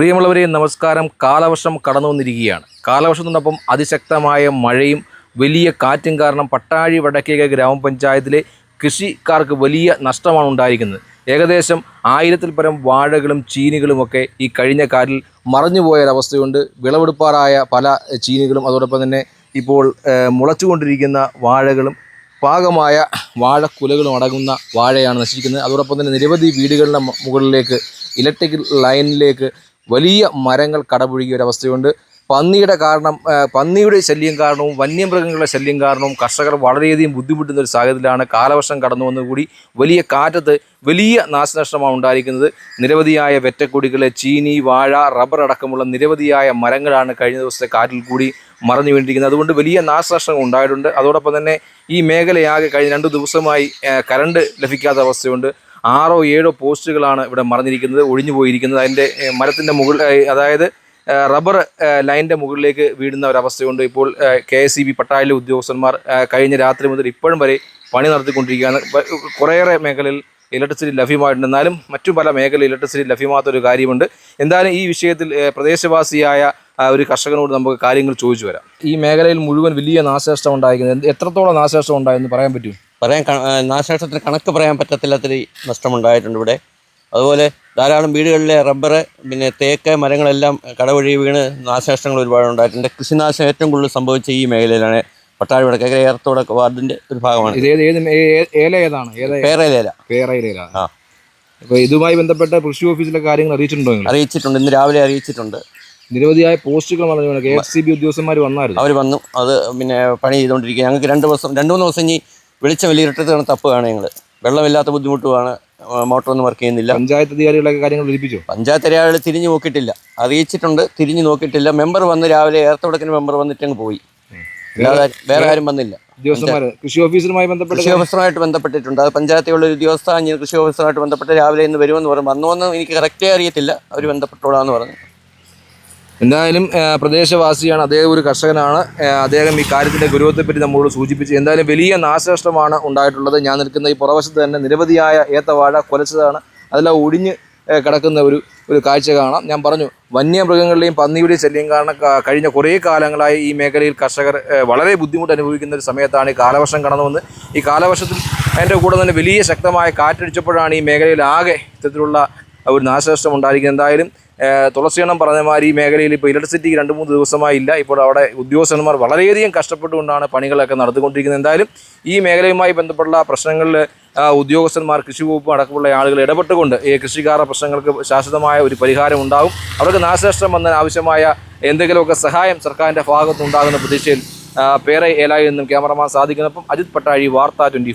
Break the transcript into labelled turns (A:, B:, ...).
A: പ്രിയമുള്ളവരെ നമസ്കാരം. കാലവർഷം കടന്നു വന്നിരിക്കുകയാണ് കാലവർഷത്തിനൊപ്പം അതിശക്തമായ മഴയും വലിയ കാറ്റും കാരണം പട്ടാഴി വടക്കേക ഗ്രാമപഞ്ചായത്തിലെ കൃഷിക്കാർക്ക് വലിയ നഷ്ടമാണ് ഉണ്ടായിരിക്കുന്നത്. ഏകദേശം ആയിരത്തിൽ പരം വാഴകളും ചീനികളുമൊക്കെ ഈ കഴിഞ്ഞ കാലിൽ മറഞ്ഞുപോയ ഒരവസ്ഥയുണ്ട്. വിളവെടുപ്പാറായ പല ചീനികളും അതോടൊപ്പം തന്നെ ഇപ്പോൾ മുളച്ചുകൊണ്ടിരിക്കുന്ന വാഴകളും പാകമായ വാഴക്കുലകളും അടങ്ങുന്ന വാഴയാണ് നശിക്കുന്നത് അതോടൊപ്പം തന്നെ നിരവധി വീടുകളുടെ മുകളിലേക്ക് ഇലക്ട്രിക് ലൈനിലേക്ക് വലിയ മരങ്ങൾ കടപുഴുകിയ അവസ്ഥയുണ്ട്. പന്നിയുടെ കാരണം പന്നിയുടെ ശല്യം കാരണവും വന്യമൃഗങ്ങളുടെ ശല്യം കാരണവും കർഷകർ വളരെയധികം ബുദ്ധിമുട്ടുന്ന ഒരു സാഹചര്യത്തിലാണ് കാലവർഷം കടന്നു വന്നുകൂടി വലിയ കാറ്റത്ത് വലിയ നാശനഷ്ടമാണ് ഉണ്ടായിരിക്കുന്നത്. നിരവധിയായ വെറ്റക്കൊടികൾ ചീനി വാഴ റബ്ബർ അടക്കമുള്ള നിരവധിയായ മരങ്ങളാണ് കഴിഞ്ഞ ദിവസത്തെ കാറ്റിൽ കൂടി മറഞ്ഞു വീണ്ടിരിക്കുന്നത് അതുകൊണ്ട് വലിയ നാശനഷ്ടങ്ങൾ ഉണ്ടായിട്ടുണ്ട്. അതോടൊപ്പം തന്നെ ഈ മേഖലയാകെ കഴിഞ്ഞ രണ്ട് ദിവസമായി കരണ്ട് ലഭിക്കാത്ത അവസ്ഥയുണ്ട്. ആറോ ഏഴോ പോസ്റ്റുകളാണ് ഇവിടെ മറഞ്ഞിരിക്കുന്നത് ഒഴിഞ്ഞു പോയിരിക്കുന്നത്. അതിന്റെ മരത്തിന്റെ മുകളിൽ അതായത് റബ്ബർ ലൈനിന്റെ മുകളിലേക്ക് വീഴുന്ന ഒരവസ്ഥയുണ്ട്. ഇപ്പോൾ കെ എസ് സി ബി പട്ടാളിലെ ഉദ്യോഗസ്ഥന്മാർ കഴിഞ്ഞ രാത്രി മുതൽ ഇപ്പോഴും വരെ പണി നടത്തിക്കൊണ്ടിരിക്കുകയാണ്. കുറേയേറെ മേഖലയിൽ ഇലക്ട്രിസിറ്റി ലഭ്യമായിട്ടുണ്ട്. എന്നാലും മറ്റു പല മേഖലയിൽ ഇലക്ട്രിസിറ്റി ലഭ്യമാകാത്തൊരു കാര്യമുണ്ട്. എന്തായാലും ഈ വിഷയത്തിൽ പ്രദേശവാസിയായ ഒരു കർഷകനോട് നമുക്ക് കാര്യങ്ങൾ ചോദിച്ചു വരാം. ഈ മേഖലയിൽ മുഴുവൻ വലിയ നാശനഷ്ടം ഉണ്ടായിരിക്കുന്നത്. എത്രത്തോളം നാശനഷ്ടം ഉണ്ടായെന്ന് പറയാൻ പറ്റുമോ?
B: പറയാൻ നാശനഷ്ടത്തിന് കണക്ക് പറയാൻ പറ്റത്തില്ലാത്തൊരു നഷ്ടമുണ്ടായിട്ടുണ്ട് ഇവിടെ. അതുപോലെ ധാരാളം വീടുകളിലെ റബ്ബർ പിന്നെ തേക്ക് മരങ്ങളെല്ലാം കടവഴി വീണ് നാശനഷ്ടങ്ങൾ ഒരുപാട് ഉണ്ടായിട്ടുണ്ട്. കൃഷിനാശം ഏറ്റവും കൂടുതൽ സംഭവിച്ച ഈ മേഖലയിലാണ് പട്ടാഴി വടക്കേക്കര ഏറത്തോടെ വാർഡിന്റെ ഒരു ഭാഗമാണ്.
A: ഏല ഏതാണ്?
B: ആ.
A: അപ്പോൾ ഇതുമായി ബന്ധപ്പെട്ട കൃഷി ഓഫീസിലെ കാര്യങ്ങൾ അറിയിച്ചിട്ടുണ്ടോ
B: അറിയിച്ചിട്ടുണ്ട്. ഇന്ന് രാവിലെ അറിയിച്ചിട്ടുണ്ട്.
A: നിരവധിയായ പോസ്റ്റുകൾ പറഞ്ഞു കെ എഫ് സി ബി ഉദ്യോഗസ്ഥന്മാർ വന്നായിരുന്നു.
B: അവർ വന്നു. അത് പിന്നെ പണി ചെയ്തുകൊണ്ടിരിക്കുക ഞങ്ങൾക്ക് രണ്ട് ദിവസം രണ്ട് മൂന്ന് ദിവസം ഇനി വെളിച്ചം വലിയ ഇരട്ടത്താണ് തപ്പുകയാണ് ഞങ്ങൾ വെള്ളമില്ലാത്ത ബുദ്ധിമുട്ടുമാണ് മോട്ടറൊന്നും വർക്ക് ചെയ്യുന്നില്ല.
A: പഞ്ചായത്ത് അധികാരികളൊക്കെ കാര്യങ്ങൾ വിളിപ്പിച്ചു?
B: പഞ്ചായത്ത് അധികാരികൾ തിരിഞ്ഞു നോക്കിയിട്ടില്ല. അറിയിച്ചിട്ടുണ്ട് തിരിഞ്ഞു നോക്കിയിട്ടില്ല. മെമ്പർ വന്ന് രാവിലെ ഏർത്തോടക്കിന് മെമ്പർ വന്നിട്ട് അങ്ങ് പോയി. അല്ലാതെ വേറെ ആരും വന്നില്ല.
A: ഉദ്യോഗസ്ഥന്മാർ കൃഷി ഓഫീസറുമായി ബന്ധപ്പെട്ട്
B: കൃഷി ഓഫീസറുമായിട്ട് ബന്ധപ്പെട്ടിട്ടുണ്ട്. അത് പഞ്ചായത്തിലുള്ള ഒരു ഉദ്യോഗസ്ഥ കൃഷി ഓഫീസറുമായിട്ട് ബന്ധപ്പെട്ട് രാവിലെ ഇന്ന് വരുമെന്ന് പറഞ്ഞു. വന്നോന്ന് എനിക്ക് കറക്റ്റേ അറിയത്തില്ല. അവർ ബന്ധപ്പെട്ടോളാന്ന് പറഞ്ഞു.
A: എന്തായാലും പ്രദേശവാസിയാണ് അദ്ദേഹം ഒരു കർഷകനാണ്. അദ്ദേഹം ഈ കാര്യത്തിന്റെ ഗുരുവത്തെപ്പറ്റി നമ്മളോട് സൂചിപ്പിച്ചു. എന്തായാലും വലിയ നാശനഷ്ടമാണ് ഉണ്ടായിട്ടുള്ളത്. ഞാൻ നിൽക്കുന്ന ഈ പുറവശത്ത് തന്നെ നിരവധിയായ ഏത്തവാഴ കൊലച്ചതാണ്. അതെല്ലാം ഒടിഞ്ഞ് കിടക്കുന്ന ഒരു ഒരു കാഴ്ച കാണാം. ഞാൻ പറഞ്ഞു വന്യമൃഗങ്ങളുടെയും പന്നിയുടെയും ശല്യം കാരണം കഴിഞ്ഞ കുറേ കാലങ്ങളായി ഈ മേഖലയിൽ കർഷകർ വളരെ ബുദ്ധിമുട്ട് അനുഭവിക്കുന്ന ഒരു സമയത്താണ് ഈ കാലവർഷം കടന്നു വന്ന് ഈ കാലവർഷത്തിൽ അതിന്റെ കൂടെ തന്നെ വലിയ ശക്തമായ കാറ്റടിച്ചപ്പോഴാണ് ഈ മേഖലയിൽ ആകെ ഇത്തരത്തിലുള്ള ഒരു നാശനഷ്ടം ഉണ്ടായിരിക്കുന്നത്. എന്തായാലും തുളസിയണ്ണം പറഞ്ഞ മാതിരി ഈ മേഖലയിൽ ഇപ്പോൾ ഇലക്ട്രിസിറ്റി രണ്ട് മൂന്ന് ദിവസമായി ഇല്ല ഇപ്പോൾ അവിടെ ഉദ്യോഗസ്ഥന്മാർ വളരെയധികം കഷ്ടപ്പെട്ടുകൊണ്ടാണ് പണികളൊക്കെ നടത്തിക്കൊണ്ടിരിക്കുന്നത് എന്തായാലും ഈ മേഖലയുമായി ബന്ധപ്പെട്ടുള്ള പ്രശ്നങ്ങളിൽ ഉദ്യോഗസ്ഥന്മാർ കൃഷി വകുപ്പ് അടക്കമുള്ള ആളുകൾ ഇടപെട്ടുകൊണ്ട് ഈ കൃഷിക്കാരുടെ പ്രശ്നങ്ങൾക്ക് ശാശ്വതമായ ഒരു പരിഹാരം ഉണ്ടാകും. അവർക്ക് നാശനഷ്ടം വന്നതിന് ആവശ്യമായ എന്തെങ്കിലുമൊക്കെ സഹായം സർക്കാരിന്റെ ഭാഗത്തുനിന്നുണ്ടാകുന്ന പ്രതീക്ഷയിൽ പേരെ ഏലായി നിന്നും ക്യാമറമാൻ സാധിക്കുന്നപ്പം അജിത് പട്ടാഴി വാർത്ത ട്വന്റി